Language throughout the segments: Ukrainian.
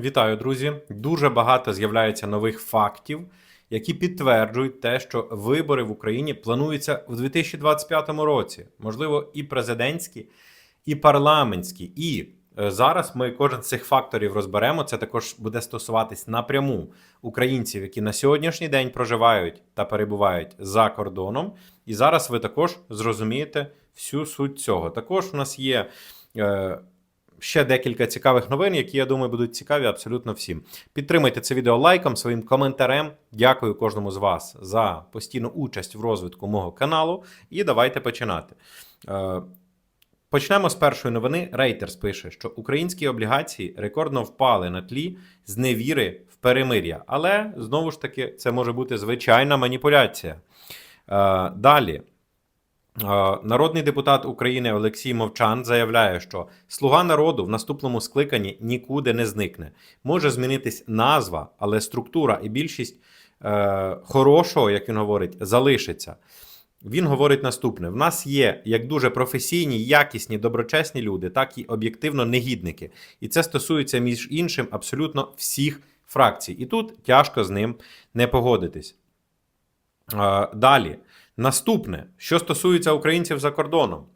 Вітаю, друзі! Дуже багато з'являється нових фактів, які підтверджують те, що вибори в Україні плануються в 2025 році. Можливо, і президентські, і парламентські. І е, зараз ми кожен з цих факторів розберемо. Це також буде стосуватись напряму українців, які на сьогоднішній день проживають та перебувають за кордоном. І зараз ви також зрозумієте всю суть цього. Також у нас є. Ще декілька цікавих новин, які я думаю будуть цікаві абсолютно всім. Підтримайте це відео лайком, своїм коментарем. Дякую кожному з вас за постійну участь в розвитку мого каналу. І давайте починати. Е, Почнемо з першої новини. Рейтерс пише, що українські облігації рекордно впали на тлі зневіри в перемир'я. Але знову ж таки, це може бути звичайна маніпуляція. Е, Далі. Е, Народний депутат України Олексій Мовчан заявляє, що слуга народу в наступному скликанні нікуди не зникне. Може змінитись назва, але структура і більшість е, хорошого, як він говорить, залишиться. Він говорить наступне: в нас є як дуже професійні, якісні, доброчесні люди, так і об'єктивно негідники. І це стосується між іншим абсолютно всіх фракцій. І тут тяжко з ним не погодитись. Е, Далі. Наступне, що стосується українців за кордоном.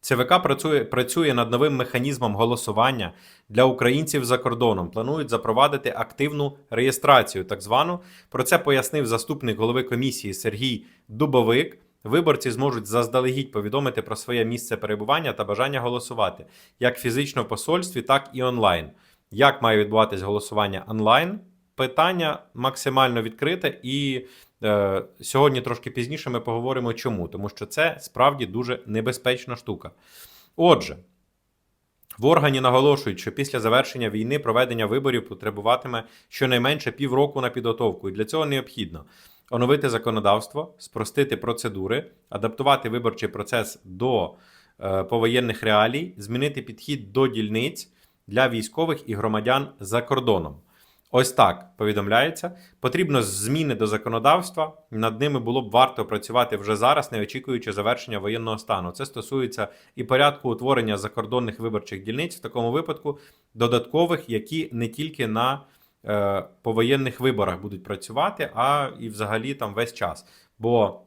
ЦВК працює, працює над новим механізмом голосування для українців за кордоном. Планують запровадити активну реєстрацію, так звану. Про це пояснив заступник голови комісії Сергій Дубовик. Виборці зможуть заздалегідь повідомити про своє місце перебування та бажання голосувати як фізично в посольстві, так і онлайн. Як має відбуватись голосування онлайн? Питання максимально відкрите, і сьогодні трошки пізніше ми поговоримо, чому, тому що це справді дуже небезпечна штука. Отже, в органі наголошують, що після завершення війни проведення виборів потребуватиме щонайменше півроку на підготовку, і для цього необхідно оновити законодавство, спростити процедури, адаптувати виборчий процес до е, повоєнних реалій, змінити підхід до дільниць для військових і громадян за кордоном. Ось так повідомляється. Потрібно зміни до законодавства. Над ними було б варто працювати вже зараз, не очікуючи завершення воєнного стану. Це стосується і порядку утворення закордонних виборчих дільниць, в такому випадку додаткових, які не тільки на е, повоєнних виборах будуть працювати, а і взагалі там весь час. Бо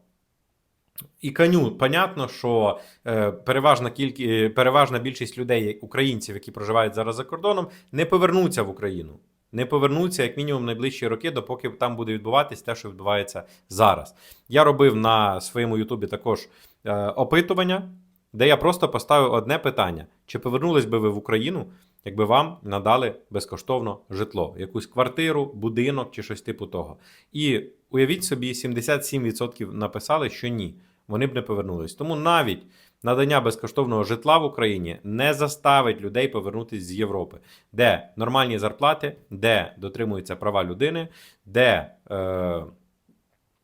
і коню, понятно, що е, переважна кількість, переважна більшість людей, українців, які проживають зараз за кордоном, не повернуться в Україну. Не повернуться як мінімум найближчі роки, допоки там буде відбуватись те, що відбувається зараз. Я робив на своєму Ютубі також е, опитування, де я просто поставив одне питання: чи повернулись би ви в Україну, якби вам надали безкоштовно житло, якусь квартиру, будинок чи щось типу того. І уявіть собі, 77% написали, що ні, вони б не повернулись. Тому навіть надання безкоштовного житла в Україні не заставить людей повернутися з Європи, де нормальні зарплати, де дотримуються права людини, де е,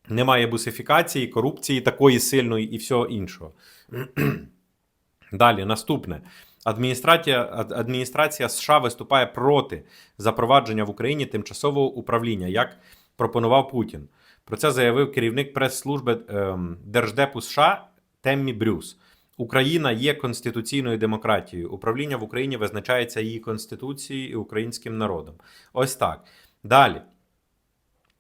немає бусифікації, корупції такої сильної і всього іншого. Далі, наступне. Адміністрація, адміністрація США виступає проти запровадження в Україні тимчасового управління, як пропонував Путін. Про це заявив керівник прес-служби ем, Держдепу США Теммі Брюс. Україна є конституційною демократією. Управління в Україні визначається її конституцією і українським народом. Ось так. Далі.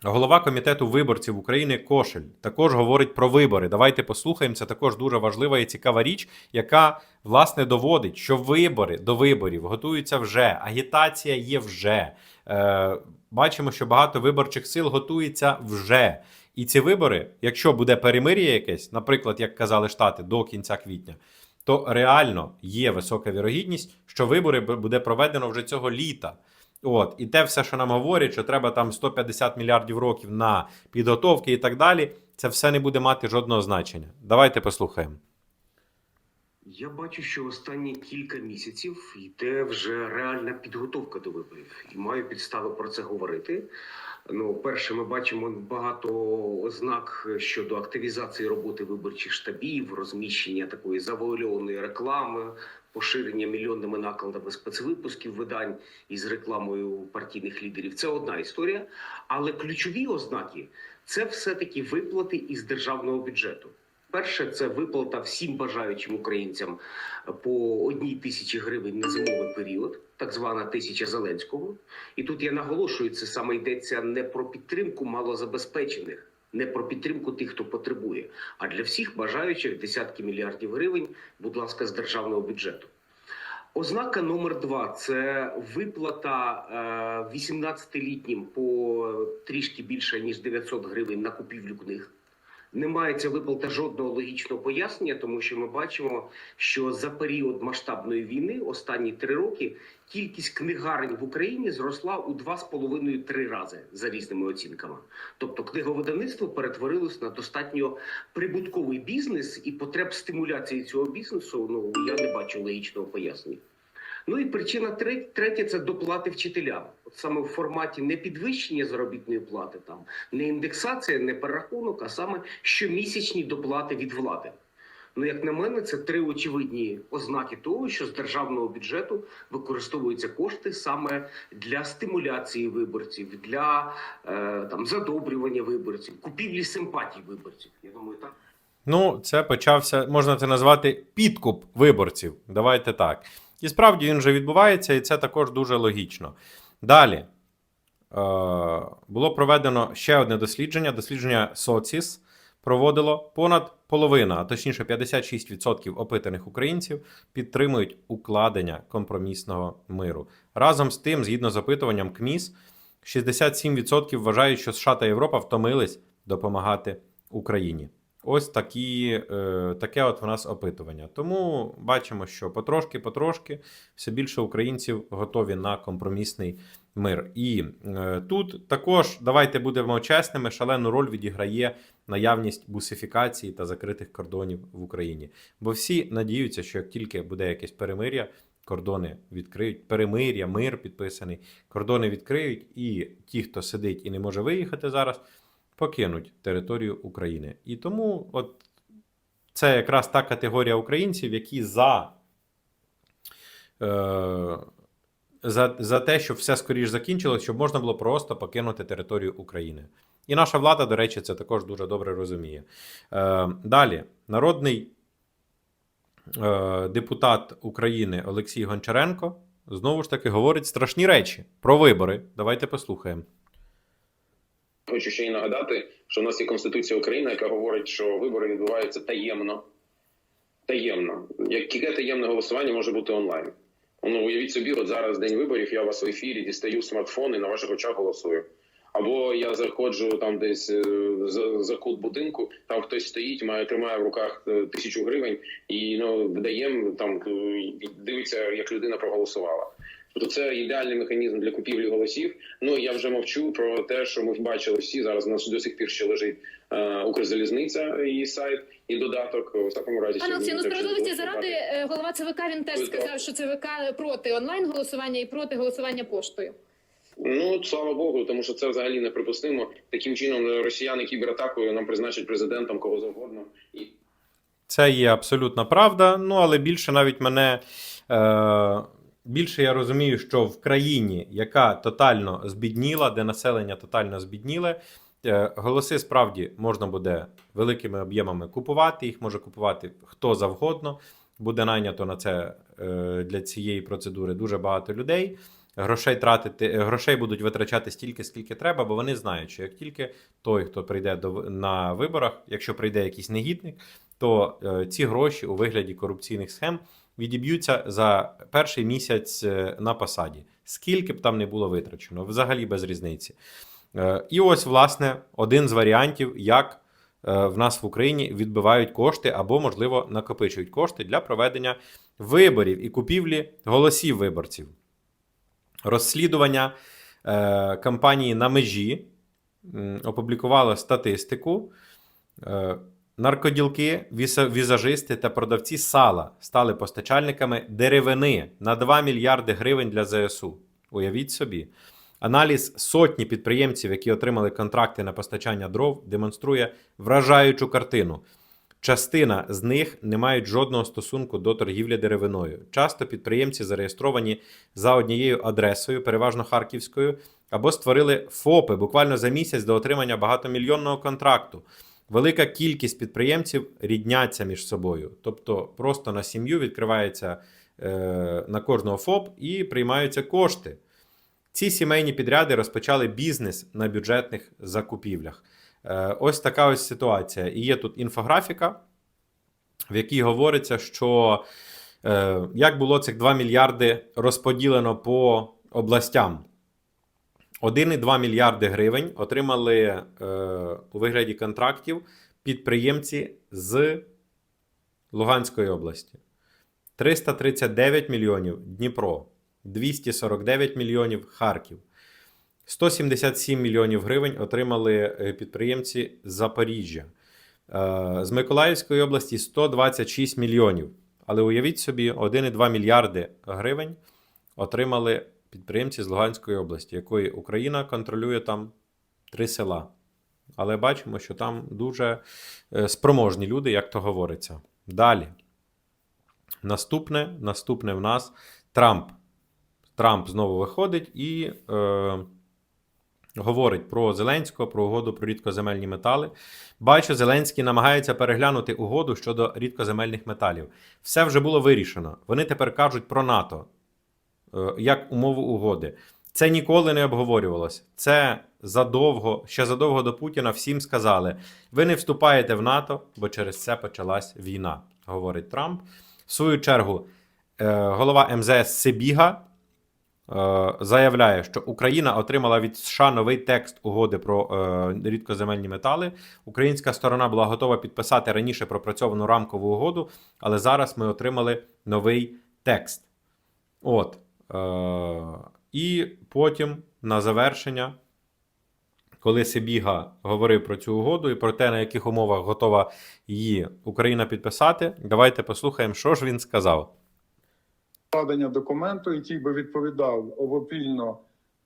Голова комітету виборців України Кошель також говорить про вибори. Давайте послухаємо. Це також дуже важлива і цікава річ, яка власне доводить, що вибори до виборів готуються вже. Агітація є вже. Е, бачимо, що багато виборчих сил готується вже. І ці вибори, якщо буде перемир'я якесь, наприклад, як казали Штати, до кінця квітня, то реально є висока вірогідність, що вибори буде проведено вже цього літа. От, і те все, що нам говорять, що треба там 150 мільярдів років на підготовки і так далі, це все не буде мати жодного значення. Давайте послухаємо. Я бачу, що останні кілька місяців йде вже реальна підготовка до виборів, і маю підстави про це говорити. Ну, перше, ми бачимо багато ознак щодо активізації роботи виборчих штабів, розміщення такої завуальованої реклами, поширення мільйонними накладами спецвипусків видань із рекламою партійних лідерів. Це одна історія. Але ключові ознаки це все-таки виплати із державного бюджету. Перше, це виплата всім бажаючим українцям по одній тисячі гривень на зимовий період. так звана тисяча Зеленського. І тут я наголошую, це саме йдеться не про підтримку малозабезпечених, не про підтримку тих, хто потребує, а для всіх бажаючих десятки мільярдів гривень, будь ласка, з державного бюджету. Ознака номер два це виплата е, 18-літнім по трішки більше ніж 900 гривень на купівлю книг. Не мається виплата жодного логічного пояснення, тому що ми бачимо, що за період масштабної війни, останні три роки, кількість книгарень в Україні зросла у 2,5-3 рази за різними оцінками. Тобто, книговидавництво перетворилось на достатньо прибутковий бізнес, і потреб стимуляції цього бізнесу ну я не бачу логічного пояснення. Ну і причина третя, це доплати вчителям. От саме в форматі не підвищення заробітної плати, там не індексація, не перерахунок, а саме щомісячні доплати від влади. Ну, як на мене, це три очевидні ознаки того, що з державного бюджету використовуються кошти саме для стимуляції виборців, для е, там задобрювання виборців, купівлі симпатій виборців. Я думаю, так. Ну, це почався, можна це назвати підкуп виборців. Давайте так. І справді він вже відбувається, і це також дуже логічно. Далі е, було проведено ще одне дослідження. Дослідження Соціс проводило понад половина, а точніше 56% опитаних українців підтримують укладення компромісного миру. Разом з тим, згідно з опитуванням КМІС, 67% вважають, що США та Європа втомились допомагати Україні. Ось такі, е, таке от в нас опитування. Тому бачимо, що потрошки-потрошки все більше українців готові на компромісний мир. І е, тут також давайте будемо чесними, шалену роль відіграє наявність бусифікації та закритих кордонів в Україні. Бо всі надіються, що як тільки буде якесь перемир'я, кордони відкриють, перемир'я, мир підписаний, кордони відкриють, і ті, хто сидить і не може виїхати зараз, покинуть територію України. І тому от це якраз та категорія українців, які за, е, за, за те, щоб все скоріш закінчилось, щоб можна було просто покинути територію України. І наша влада, до речі, це також дуже добре розуміє. Е, далі, народний е, депутат України Олексій Гончаренко знову ж таки говорить страшні речі про вибори. Давайте послухаємо. Хочу ще й нагадати, що в нас є Конституція України, яка говорить, що вибори відбуваються таємно. Таємно. Яке таємне голосування може бути онлайн? Ну, уявіть собі, от зараз день виборів, я у вас в ефірі дістаю смартфон і на ваших очах голосую. Або я заходжу там десь е, за, за кут будинку, там хтось стоїть, має тримає в руках е, тисячу гривень і ну видаємо там е, дивиться, як людина проголосувала. Тобто це ідеальний механізм для купівлі голосів. Ну я вже мовчу про те, що ми бачили всі зараз. У нас до сих пір ще лежить е, Укрзалізниця і сайт, і додаток в такому разі. Пане Олексію, ну справедливості заради е, голова ЦВК він теж Тобто- сказав, що ЦВК проти онлайн голосування і проти голосування поштою. Ну слава Богу, тому що це взагалі неприпустимо. Таким чином росіяни кібератакою нам призначать президентом кого завгодно і. Це є абсолютна правда. Ну, але більше навіть мене. Е, більше я розумію, що в країні, яка тотально збідніла, де населення тотально збідніле, е, голоси справді можна буде великими об'ємами купувати. Їх може купувати хто завгодно. Буде найнято на це е, для цієї процедури дуже багато людей. Грошей тратити, е, грошей будуть витрачати стільки, скільки треба, бо вони знають, що як тільки той, хто прийде до на виборах, якщо прийде якийсь негідник, то е, ці гроші у вигляді корупційних схем відіб'ються за перший місяць е, на посаді. Скільки б там не було витрачено, взагалі без різниці. Е, І ось, власне, один з варіантів, як е, в нас в Україні відбивають кошти або, можливо, накопичують кошти для проведення виборів і купівлі голосів виборців. Розслідування кампанії на межі опублікувало статистику. Наркоділки, візажисти та продавці сала стали постачальниками деревини на 2 мільярди гривень для ЗСУ. Уявіть собі. Аналіз сотні підприємців, які отримали контракти на постачання дров, демонструє вражаючу картину. Частина з них не мають жодного стосунку до торгівлі деревиною. Часто підприємці зареєстровані за однією адресою, переважно харківською, або створили ФОПи буквально за місяць до отримання багатомільйонного контракту. Велика кількість підприємців рідняться між собою, тобто просто на сім'ю відкривається е, на кожного ФОП і приймаються кошти. Ці сімейні підряди розпочали бізнес на бюджетних закупівлях. Е, ось така ось ситуація. І є тут інфографіка, в якій говориться, що е, як було цих 2 мільярди розподілено по областям. 1,2 мільярди гривень отримали е, у вигляді контрактів підприємці з Луганської області. 339 мільйонів Дніпро, 249 мільйонів Харків. 177 мільйонів гривень отримали е, підприємці з Запоріжжя. Е, З Миколаївської області 126 мільйонів. Але уявіть собі, 1,2 мільярди гривень отримали підприємці з Луганської області, якої Україна контролює там три села. Але бачимо, що там дуже е, спроможні люди, як то говориться. Далі. Наступне, наступне в нас Трамп. Трамп знову виходить і е, говорить про Зеленського, про угоду про рідкоземельні метали. Бачу, Зеленський намагається переглянути угоду щодо рідкоземельних металів. Все вже було вирішено. Вони тепер кажуть про НАТО як умову угоди. Це ніколи не обговорювалось. Це задовго, ще задовго до Путіна всім сказали: ви не вступаєте в НАТО, бо через це почалась війна, говорить Трамп. В свою чергу, е, голова МЗС Сибіга е, заявляє, що Україна отримала від США новий текст угоди про е, рідкоземельні метали. Українська сторона була готова підписати раніше пропрацьовану рамкову угоду, але зараз ми отримали новий текст. От. Е, і потім на завершення, коли Сибіга говорив про цю угоду і про те, на яких умовах готова її Україна підписати, давайте послухаємо, що ж він сказав. складення документу, який би відповідав обопільно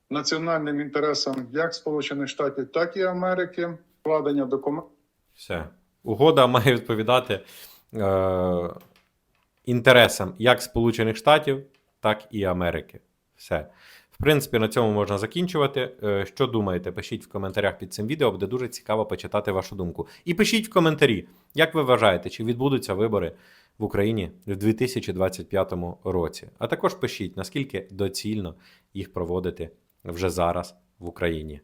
національним інтересам як Сполучених Штатів, так і Америки. Складення документу. Все. Угода має відповідати е, інтересам як Сполучених Штатів, так і Америки. Все. В принципі, на цьому можна закінчувати. Е, Що думаєте? Пишіть в коментарях під цим відео, буде дуже цікаво почитати вашу думку. І пишіть в коментарі, як ви вважаєте, чи відбудуться вибори в Україні в 2025 році. А також пишіть, наскільки доцільно їх проводити вже зараз в Україні.